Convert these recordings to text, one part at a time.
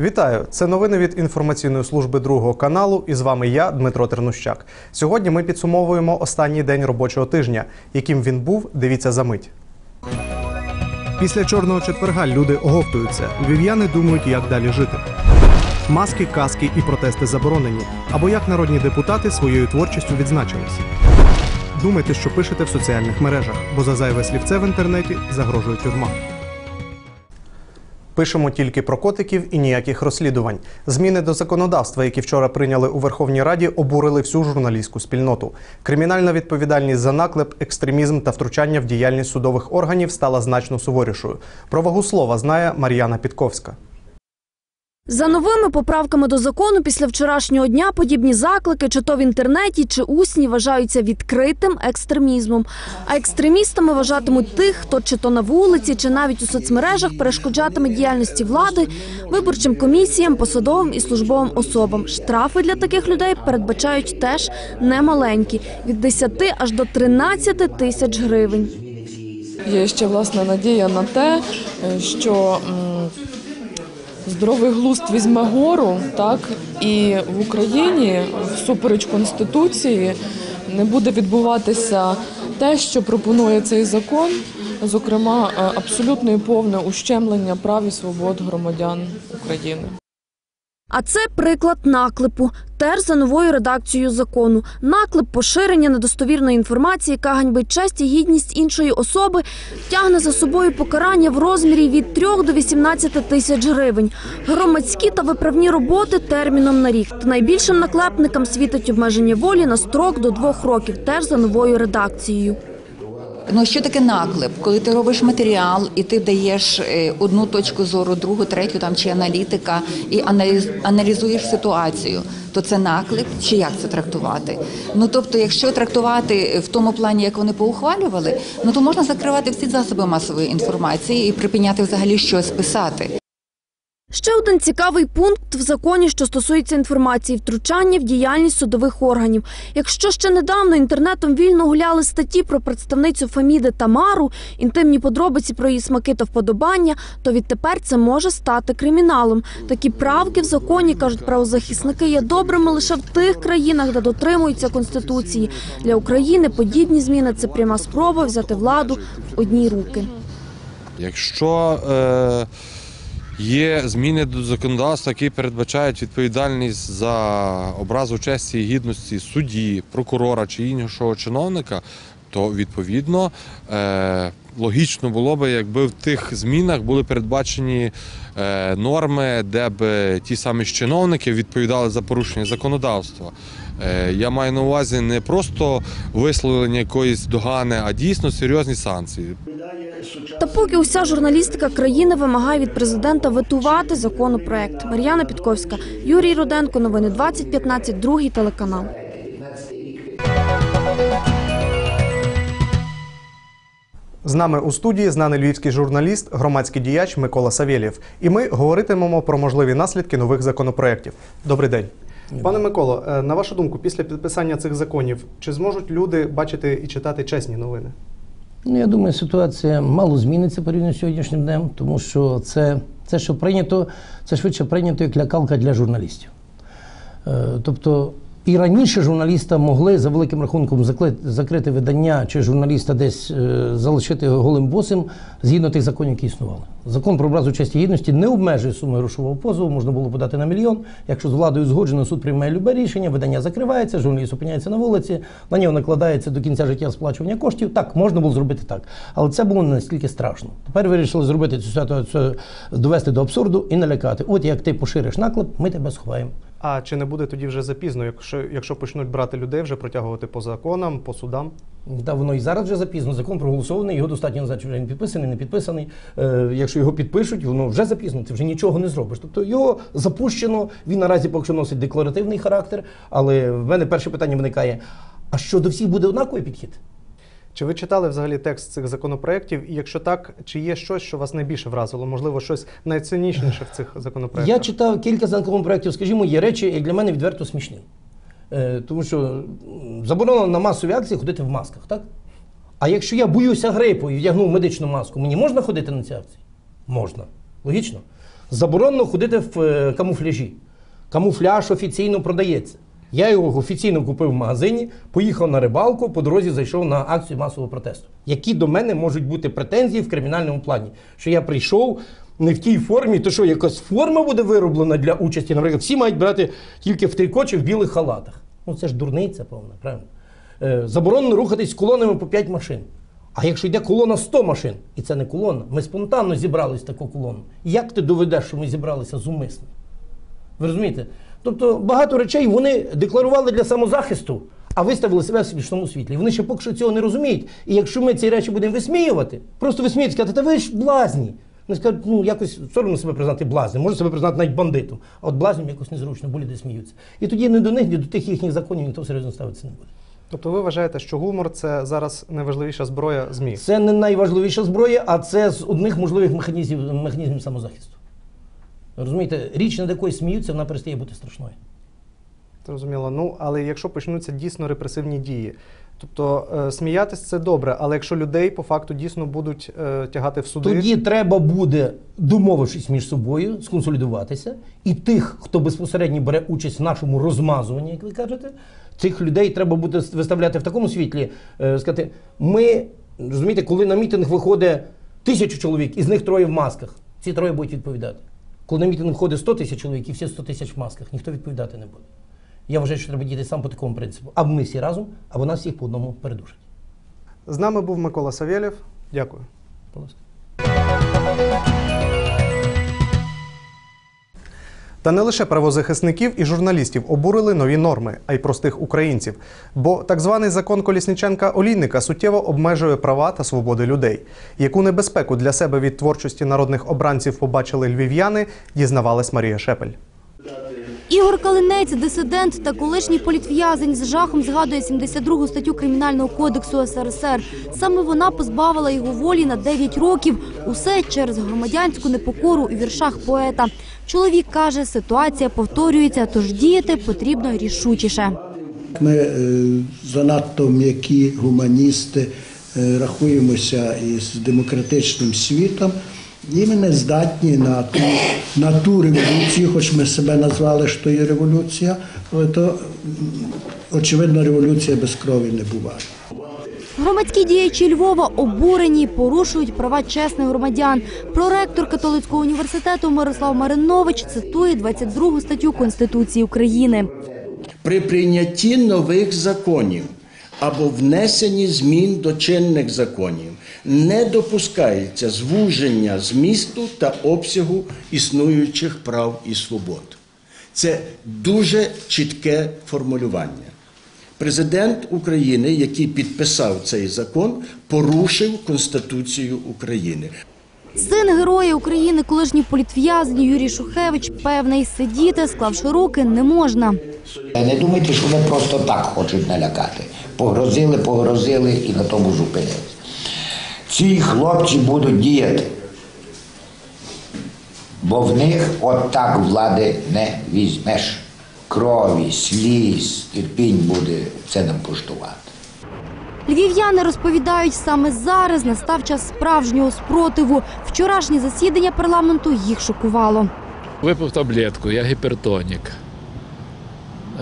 Вітаю! Це новини від інформаційної служби другого каналу. І з вами я, Дмитро Тернущак. Сьогодні ми підсумовуємо останній день робочого тижня. Яким він був, дивіться за мить. Після чорного четверга люди оговтуються. Львів'яни думають, як далі жити. Маски, каски і протести заборонені. Або як народні депутати своєю творчістю відзначились. Думайте, що пишете в соціальних мережах, бо за зайве слівце в інтернеті загрожує тюрма. Пишемо тільки про котиків і ніяких розслідувань. Зміни до законодавства, які вчора прийняли у Верховній Раді, обурили всю журналістську спільноту. Кримінальна відповідальність за наклеп, екстремізм та втручання в діяльність судових органів стала значно суворішою. Про вагу слова знає Мар'яна Підковська. За новими поправками до закону після вчорашнього дня подібні заклики, чи то в інтернеті, чи усні, вважаються відкритим екстремізмом. А екстремістами вважатимуть тих, хто чи то на вулиці, чи навіть у соцмережах перешкоджатиме діяльності влади, виборчим комісіям, посадовим і службовим особам. Штрафи для таких людей передбачають теж немаленькі – від 10 аж до 13 тисяч гривень. Є ще власне надія на те, е, що здоровий глузд візьме гору, так і в Україні, всупереч конституції, не буде відбуватися те, що пропонує цей закон, зокрема, е, абсолютно і повне ущемлення прав і свобод громадян України. А це приклад наклепу. Теж за новою редакцією закону. Наклеп поширення недостовірної інформації, яка ганьбить честь і гідність іншої особи, тягне за собою покарання в розмірі від 3 до 18 тисяч гривень. Громадські та виправні роботи терміном на рік. Та найбільшим наклепникам світить обмеження волі на строк до двох років. Теж за новою редакцією. Ну що таке наклеп? Коли ти робиш матеріал і ти даєш е, одну точку зору, другу, третю там чи аналітика, і аналіз, аналізуєш ситуацію, то це наклеп, чи як це трактувати? Ну тобто, якщо трактувати в тому плані, як вони поухвалювали, ну то можна закривати всі засоби масової інформації і припиняти взагалі щось писати. Ще один цікавий пункт в законі, що стосується інформації втручання в діяльність судових органів. Якщо ще недавно інтернетом вільно гуляли статті про представницю Фаміди Тамару, інтимні подробиці про її смаки та вподобання, то відтепер це може стати криміналом. Такі правки в законі кажуть правозахисники є добрими лише в тих країнах, де дотримуються конституції. Для України подібні зміни це пряма спроба взяти владу в одні руки. Якщо е, є зміни до законодавства, які передбачають відповідальність за образу честі і гідності судді, прокурора чи іншого чиновника, то відповідно е, логічно було би, якби в тих змінах були передбачені е, норми, де б ті самі чиновники відповідали за порушення законодавства. Е, Я маю на увазі не просто висловлення якоїсь догани, а дійсно серйозні санкції. Та поки уся журналістика країни вимагає від президента ветувати законопроект. Мар'яна Підковська, Юрій Руденко, новини 2015, другий телеканал. З нами у студії знаний львівський журналіст, громадський діяч Микола Савєлєв. І ми говоритимемо про можливі наслідки нових законопроєктів. Добрий день. Пане Миколо, е, на вашу думку, після підписання цих законів, чи зможуть люди бачити і читати чесні новини? Ну, я думаю, ситуація мало зміниться порівняно з сьогоднішнім днем, тому що це, це що прийнято, це швидше прийнято як лякалка для журналістів. Е, тобто і раніше журналіста могли за великим рахунком закрити видання чи журналіста десь е, залишити голим босим згідно тих законів, які існували. Закон про образу честі гідності не обмежує суми грошового позову, можна було подати на мільйон. Якщо з владою згоджено, суд приймає любе рішення, видання закривається, журналіст опиняється на вулиці, на нього накладається до кінця життя сплачування коштів. Так, можна було зробити так. Але це було не настільки страшно. Тепер вирішили зробити цю ситуацію, довести до абсурду і налякати. От як ти пошириш наклеп, ми тебе сховаємо. А чи не буде тоді вже запізно, якщо, якщо почнуть брати людей, вже протягувати по законам, по судам? Та воно і зараз вже запізно. Закон проголосований, його достатньо знати, чи він підписаний, не підписаний. Е, якщо його підпишуть, воно вже запізно, ти вже нічого не зробиш. Тобто його запущено, він наразі поки що носить декларативний характер. Але в мене перше питання виникає: а що до всіх буде однаковий підхід? Чи ви читали взагалі текст цих законопроєктів? І якщо так, чи є щось, що вас найбільше вразило? Можливо, щось найцинічніше в цих законопроєктах? Я читав кілька законопроєктів, скажімо, є речі, як для мене відверто смішні. Е, тому що заборонено на масові акції ходити в масках, так? А якщо я боюся грипу і вдягнув медичну маску, мені можна ходити на ці акції? Можна. Логічно? Заборонено ходити в е, камуфляжі. Камуфляж офіційно продається. Я його офіційно купив в магазині, поїхав на рибалку, по дорозі зайшов на акцію масового протесту. Які до мене можуть бути претензії в кримінальному плані? Що я прийшов не в тій формі, то що якась форма буде вироблена для участі. Наприклад, всі мають брати тільки в трико в білих халатах. Ну це ж дурниця, повна, правильно? Е, заборонено рухатись колонами по 5 машин. А якщо йде колона 100 машин, і це не колона, ми спонтанно зібрались таку колону. Як ти доведеш, що ми зібралися зумисно? Ви розумієте? Тобто багато речей вони декларували для самозахисту, а виставили себе в смішному світлі. Вони ще поки що цього не розуміють. І якщо ми ці речі будемо висміювати, просто висміювати, сказати, та ви ж блазні. Вони скажуть, ну якось соромно себе признати блазнем, може себе признати навіть бандитом. А от блазням якось незручно, болі де сміються. І тоді не до них, ні до тих їхніх законів ніхто серйозно ставитися не буде. Тобто ви вважаєте, що гумор це зараз найважливіша зброя ЗМІ? Це не найважливіша зброя, а це з одних можливих механізмів, механізмів самозахисту. Розумієте, річ, над якою сміються, вона перестає бути страшною. Зрозуміло. Ну, але якщо почнуться дійсно репресивні дії, тобто е, сміятись це добре, але якщо людей по факту дійсно будуть е, тягати в суди, Тоді треба буде, домовившись між собою, сконсолідуватися, і тих, хто безпосередньо бере участь в нашому розмазуванні, як ви кажете, цих людей треба буде виставляти в такому світлі, е, сказати, ми розумієте, коли на мітинг виходить тисячу чоловік, із них троє в масках, ці троє будуть відповідати. Коли на мітинг виходить 100 тисяч чоловік і всі 100 тисяч в масках, ніхто відповідати не буде. Я вважаю, що треба діяти сам по такому принципу. Або ми всі разом, або нас всіх по одному передушать. з нами був Микола Савєлєв. Дякую. Будь ласка. Та не лише правозахисників і журналістів обурили нові норми, а й простих українців. Бо так званий закон Колісніченка Олійника суттєво обмежує права та свободи людей. Яку небезпеку для себе від творчості народних обранців побачили львів'яни, дізнавалась Марія Шепель. Ігор Калинець, дисидент та колишній політв'язень з жахом згадує 72 статтю Кримінального кодексу СРСР. Саме вона позбавила його волі на 9 років. Усе через громадянську непокору у віршах поета. Чоловік каже, ситуація повторюється, тож діяти потрібно рішучіше. Ми е, занадто м'які гуманісти е, рахуємося із демократичним світом, і ми не здатні на ту, на ту революцію, хоч ми себе назвали, що є революція, але то очевидно революція без крові не буває. Громадські діячі Львова обурені, порушують права чесних громадян. Проректор католицького університету Мирослав Маринович цитує 22 статтю Конституції України. при прийнятті нових законів або внесенні змін до чинних законів не допускається звуження змісту та обсягу існуючих прав і свобод. Це дуже чітке формулювання. Президент України, який підписав цей закон, порушив Конституцію України. Син героя України, колишній політв'язень Юрій Шухевич, певний сидіти, склавши руки, не можна. Не думайте, що вони просто так хочуть налякати. Погрозили, погрозили і на тому зупинились. Ці хлопці будуть діяти, бо в них от так влади не візьмеш. Крові, сліз, терпінь буде це нам коштувати. Львів'яни розповідають, саме зараз настав час справжнього спротиву. Вчорашнє засідання парламенту їх шокувало. Випив таблетку, я гіпертонік.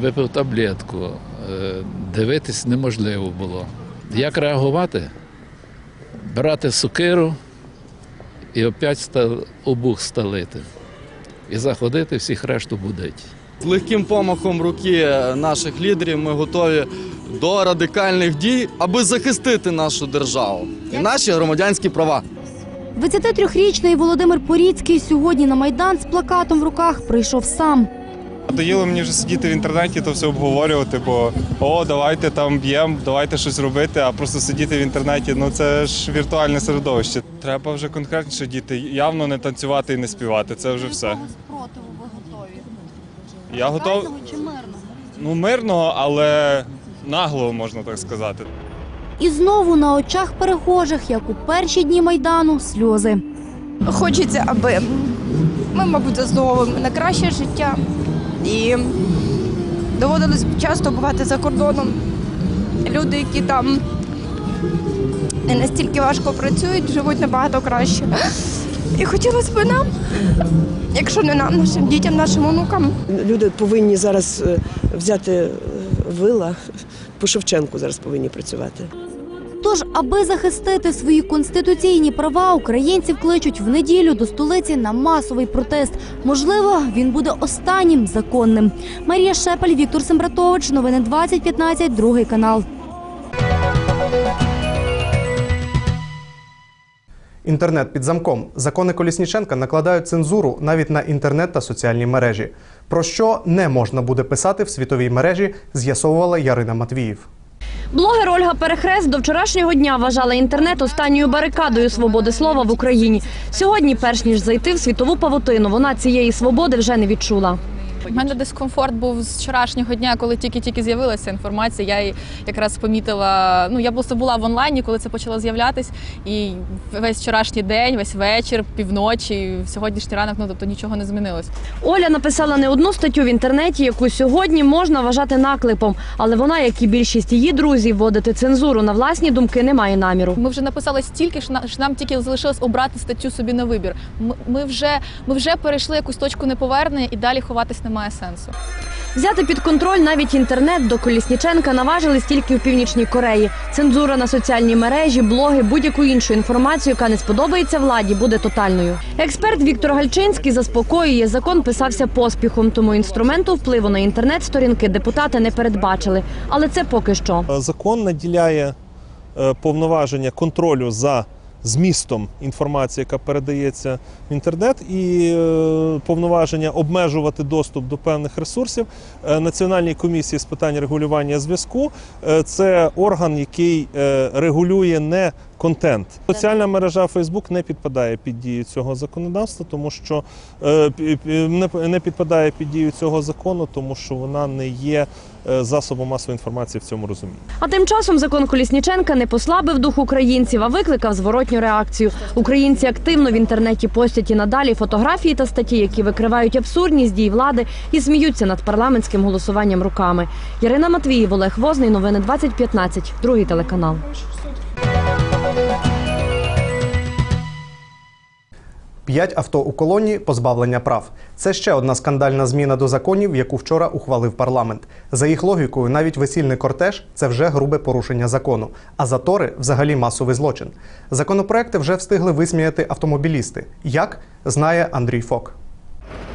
Випив таблетку. Е, Дивитись неможливо було. Як реагувати? Брати сокиру і опять ста- обух сталити. І заходити всіх решту будить. З легким помахом руки наших лідерів ми готові до радикальних дій, аби захистити нашу державу і наші громадянські права. 23-річний Володимир Поріцький сьогодні на майдан з плакатом в руках прийшов сам. Надоїло мені вже сидіти в інтернеті, то все обговорювати, бо о, давайте там б'ємо, давайте щось робити, а просто сидіти в інтернеті, ну це ж віртуальне середовище. Треба вже конкретніше діти, явно не танцювати і не співати. Це вже все. спротиву ви готові? Я готов чи мирно? ну мирно, але нагло можна так сказати. І знову на очах перехожих, як у перші дні майдану, сльози. Хочеться, аби ми, мабуть, заслуговуємо на краще життя. І доводилось часто бувати за кордоном. Люди, які там не настільки важко працюють, живуть набагато краще. І хотілося б нам, якщо не нам, нашим дітям, нашим онукам, Люди повинні зараз е, взяти е, вила по Шевченку зараз повинні працювати. Тож, аби захистити свої конституційні права, українців кличуть в неділю до столиці на масовий протест. Можливо, він буде останнім законним. Марія Шепель, Віктор Сембратович. Новини 2015, другий канал. Інтернет під замком. Закони Колісніченка накладають цензуру навіть на інтернет та соціальні мережі. Про що не можна буде писати в світовій мережі, з'ясовувала Ярина Матвіїв. Блогер Ольга Перехрест до вчорашнього дня вважала інтернет останньою барикадою свободи слова в Україні. Сьогодні, перш ніж зайти в світову павутину, вона цієї свободи вже не відчула. У мене дискомфорт був з вчорашнього дня, коли тільки-тільки з'явилася інформація. Я її якраз помітила. Ну я просто була в онлайні, коли це почало з'являтись. І весь вчорашній день, весь вечір, півночі, сьогоднішній ранок, ну тобто нічого не змінилось. Оля написала не одну статтю в інтернеті, яку сьогодні можна вважати наклепом, але вона, як і більшість її друзів, вводити цензуру на власні думки не має наміру. Ми вже написали стільки, що на- нам тільки залишилось обрати статтю собі на вибір. Ми, ми вже ми вже перейшли якусь точку неповернення і далі ховатись немає сенсу. Взяти під контроль навіть інтернет до Колісніченка наважились тільки в північній Кореї. Цензура на соціальні мережі, блоги, будь-яку іншу інформацію, яка не сподобається владі, буде тотальною. Експерт Віктор Гальчинський заспокоює, закон писався поспіхом, тому інструменту впливу на інтернет-сторінки депутати не передбачили. Але це поки що. Закон наділяє е, повноваження контролю за змістом інформації, яка передається в інтернет, і е, повноваження обмежувати доступ до певних ресурсів Е, Національній комісії з питань регулювання зв'язку. е, Це орган, який регулює не контент. Соціальна мережа Facebook не підпадає під дію цього законодавства, тому що не підпадає під дію цього закону, тому що вона не є е, засобом масової інформації в цьому розумінні. А тим часом закон Колісніченка не послабив дух українців, а викликав зворотню реакцію. Українці активно в інтернеті постять і надалі фотографії та статті, які викривають абсурдність дій влади і сміються над парламентським голосуванням руками. Ярина Матвіїв, Олег Возний, новини 2015, другий телеканал. П'ять авто у колонії позбавлення прав. Це ще одна скандальна зміна до законів, яку вчора ухвалив парламент. За їх логікою, навіть весільний кортеж це вже грубе порушення закону, а затори взагалі масовий злочин. Законопроекти вже встигли висміяти автомобілісти. Як знає Андрій Фок.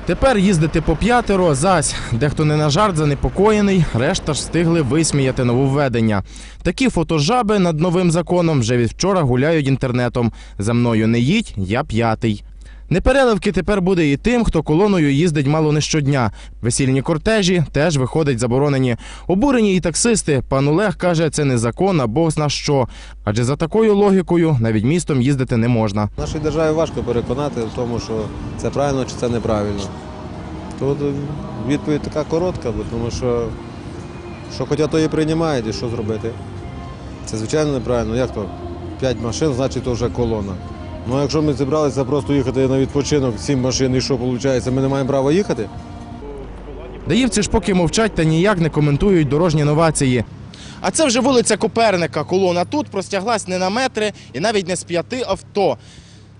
Тепер їздити по п'ятеро, зась дехто не на жарт занепокоєний, решта ж встигли висміяти нововведення. Такі фотожаби над новим законом вже від вчора гуляють інтернетом. За мною не їдь, я п'ятий. Непереливки тепер буде і тим, хто колоною їздить мало не щодня. Весільні кортежі теж виходить заборонені. Обурені і таксисти. Пан Олег каже, це не закон, а бог зна що. Адже за такою логікою навіть містом їздити не можна. Нашій державі важко переконати в тому, що це правильно чи це неправильно. Тут відповідь така коротка, бо тому що що хоча то і приймають, і що зробити. Це звичайно неправильно. Як то? П'ять машин, значить то вже колона. Ну якщо ми зібралися просто їхати на відпочинок, сім машин, і що виходить, ми не маємо права їхати? Даївці ж поки мовчать та ніяк не коментують дорожні новації. А це вже вулиця Коперника. Колона тут простяглась не на метри і навіть не з п'яти авто.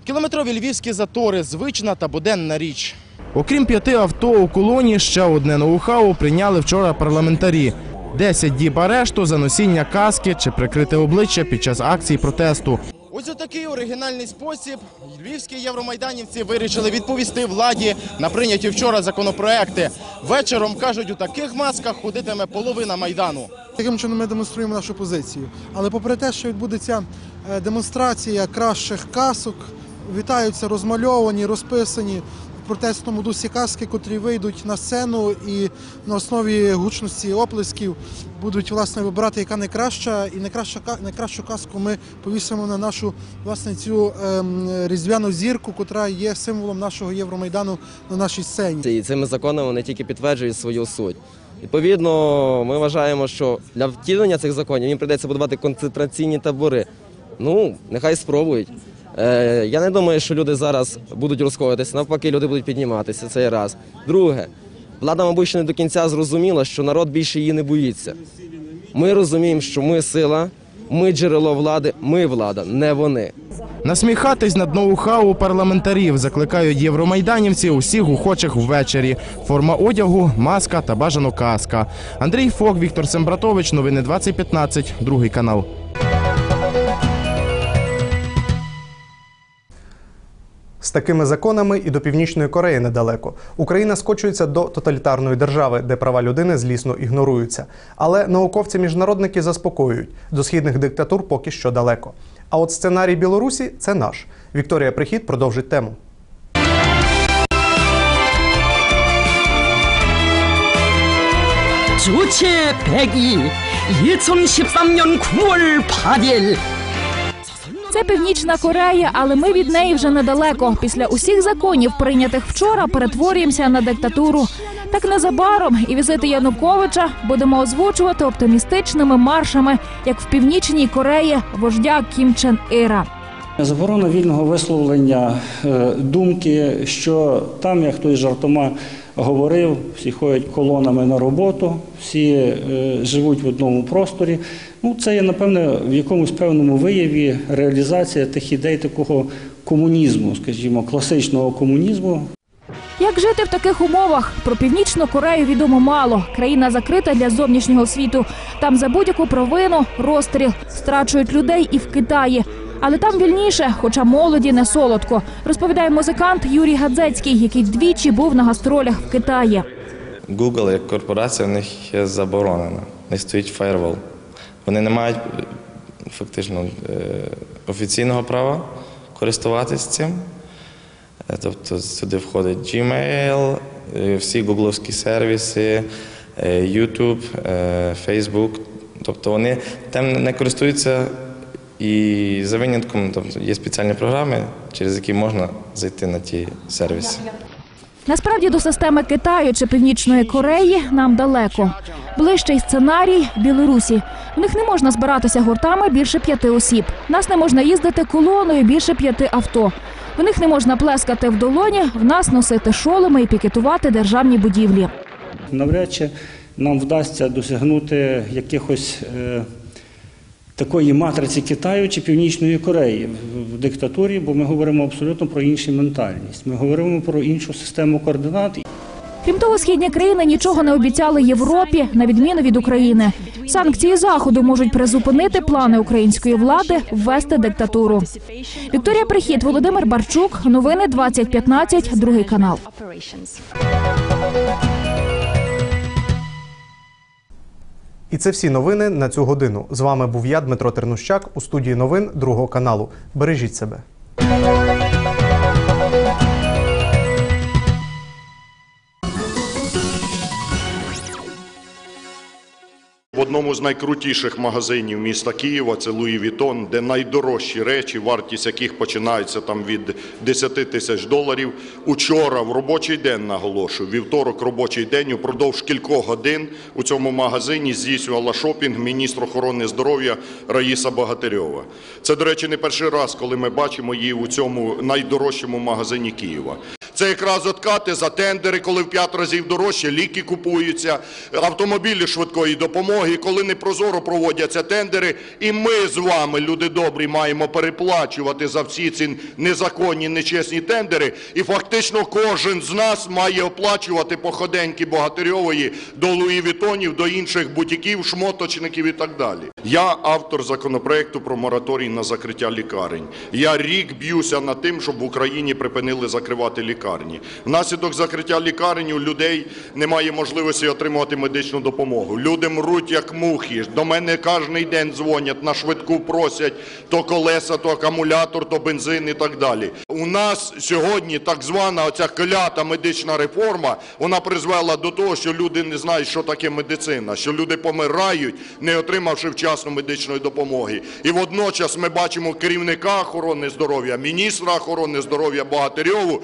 Кілометрові львівські затори звична та буденна річ. Окрім п'яти авто у колоні, ще одне ноу-хау прийняли вчора парламентарі. 10 діб арешту за носіння каски чи прикрите обличчя під час акції протесту. Ось такий оригінальний спосіб львівські євромайданівці вирішили відповісти владі на прийняті вчора законопроекти. Вечором кажуть, у таких масках ходитиме половина майдану. Таким чином ми демонструємо нашу позицію. Але попри те, що відбудеться е, демонстрація кращих касок, вітаються розмальовані, розписані протестному дусі каски, котрі вийдуть на сцену і на основі гучності оплесків будуть власне вибирати, яка найкраща, і найкраща найкращу каску ми повісимо на нашу власне цю ем, різдвяну зірку, котра є символом нашого Євромайдану на нашій сцені. І цими законами вони тільки підтверджують свою суть. Відповідно, ми вважаємо, що для втілення цих законів їм прийдеться будувати концентраційні табори. Ну, нехай спробують. Е, я не думаю, що люди зараз будуть розходитися, навпаки, люди будуть підніматися. Це раз. Друге, влада, мабуть, ще не до кінця зрозуміла, що народ більше її не боїться. Ми розуміємо, що ми сила, ми джерело влади, ми влада, не вони. Насміхатись над ноу-хау парламентарів закликають євромайданівці усіх охочих ввечері. Форма одягу, маска та бажано каска. Андрій Фок, Віктор Сембратович. Новини 2015. Другий канал. З такими законами і до Північної Кореї недалеко. Україна скочується до тоталітарної держави, де права людини злісно ігноруються. Але науковці-міжнародники заспокоюють, до східних диктатур поки що далеко. А от сценарій Білорусі це наш. Вікторія Прихід продовжить тему. 주체 102 2013년 9월 8일 це Північна Корея, але ми від неї вже недалеко. Після усіх законів, прийнятих вчора, перетворюємося на диктатуру. Так незабаром і візити Януковича будемо озвучувати оптимістичними маршами, як в Північній Кореї вождя Кім Чен Іра. Заборона вільного висловлення е, думки, що там, як хтось жартома говорив, всі ходять колонами на роботу, всі е, живуть в одному просторі. Ну, це є, напевне, в якомусь певному вияві реалізація тих ідей такого комунізму, скажімо, класичного комунізму, Як жити в таких умовах? Про північну Корею відомо мало. Країна закрита для зовнішнього світу. Там за будь-яку провину розстріл страчують людей і в Китаї. Але там вільніше, хоча молоді не солодко, розповідає музикант Юрій Гадзецький, який двічі був на гастролях в Китаї. Google як корпорація в них є заборонена. Них стоїть фаєрвол. Вони не мають е, фактично е, офіційного права користуватись цим. Е, Тобто сюди входить Gmail, всі гугловські сервіси, YouTube, Facebook. Тобто вони тим не користуються і за винятком тобто є спеціальні програми, через які можна зайти на ті сервіси. Насправді до системи Китаю чи Північної Кореї нам далеко. Ближчий сценарій Білорусі. В них не можна збиратися гуртами більше п'яти осіб. Нас не можна їздити колоною більше п'яти авто. В них не можна плескати в долоні, в нас носити шоломи і пікетувати державні будівлі. навряд чи нам вдасться досягнути якихось е, такої матриці Китаю чи Північної Кореї в, диктатурі, бо ми говоримо абсолютно про іншу ментальність. Ми говоримо про іншу систему координат. Крім того, східні країни нічого не обіцяли Європі, на відміну від України. Санкції заходу можуть призупинити плани української влади ввести диктатуру. Вікторія Прихід, Володимир Барчук. Новини 2015, другий канал. І це всі новини на цю годину. З вами був я, Дмитро Тернущак, у студії новин другого каналу. Бережіть себе. Одному з найкрутіших магазинів міста Києва це Луї Вітон, де найдорожчі речі, вартість яких починається там від 10 тисяч доларів. Учора в робочий день наголошую, вівторок робочий день упродовж кількох годин у цьому магазині здійснювала шопінг міністр охорони здоров'я Раїса Багатирьова. Це, до речі, не перший раз, коли ми бачимо її у цьому найдорожчому магазині Києва. Це якраз откати за тендери, коли в п'ять разів дорожче ліки купуються, автомобілі швидкої допомоги, коли не прозоро проводяться тендери. І ми з вами, люди добрі, маємо переплачувати за всі ці незаконні, нечесні тендери. І фактично кожен з нас має оплачувати походеньки Богатирьової до Луї Вітонів, до інших бутіків, шмоточників і так далі. Я автор законопроекту про мораторій на закриття лікарень. Я рік б'юся над тим, щоб в Україні припинили закривати лікарні. Внаслідок закриття лікарень у людей немає можливості отримувати медичну допомогу. Люди мруть як мухи. До мене кожен день дзвонять, на швидку просять то колеса, то акумулятор, то бензин і так далі. У нас сьогодні так звана оця клята медична реформа, вона призвела до того, що люди не знають, що таке медицина, що люди помирають, не отримавши вчасно медичної допомоги. І водночас ми бачимо керівника охорони здоров'я, міністра охорони здоров'я Богатирьову,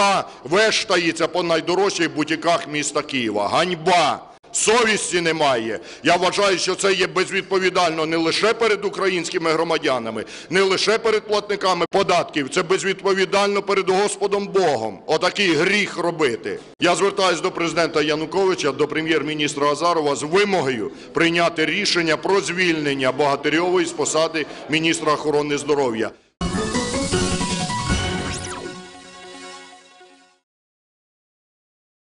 яка вештається по найдорожчих бутіках міста Києва. Ганьба! Совісті немає. Я вважаю, що це є безвідповідально не лише перед українськими громадянами, не лише перед платниками податків, це безвідповідально перед Господом Богом. Отакий гріх робити. Я звертаюся до президента Януковича, до прем'єр-міністра Азарова з вимогою прийняти рішення про звільнення Богатирьової з посади міністра охорони здоров'я.